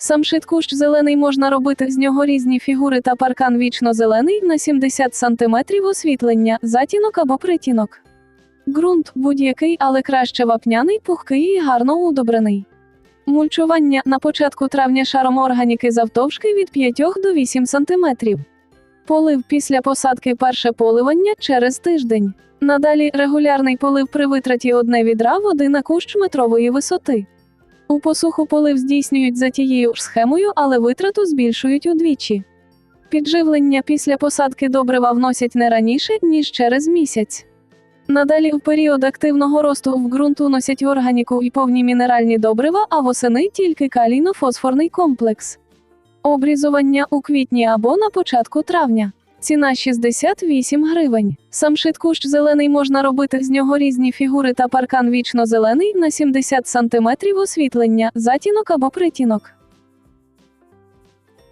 Самшит кущ зелений можна робити з нього різні фігури та паркан вічно зелений на 70 см освітлення, затінок або притінок. Ґрунт будь-який, але краще вапняний, пухкий і гарно удобрений. Мульчування на початку травня шаром органіки завтовшки від 5 до 8 см. Полив після посадки перше поливання через тиждень. Надалі регулярний полив при витраті одне відра води на кущ метрової висоти. У посуху полив здійснюють за тією ж схемою, але витрату збільшують удвічі. Підживлення після посадки добрива вносять не раніше, ніж через місяць. Надалі в період активного росту в ґрунт уносять органіку і повні мінеральні добрива, а восени тільки калійно-фосфорний комплекс. Обрізування у квітні або на початку травня. Ціна 68 гривень. Самшит кущ зелений можна робити з нього різні фігури та паркан вічно зелений на 70 см освітлення, затінок або притінок.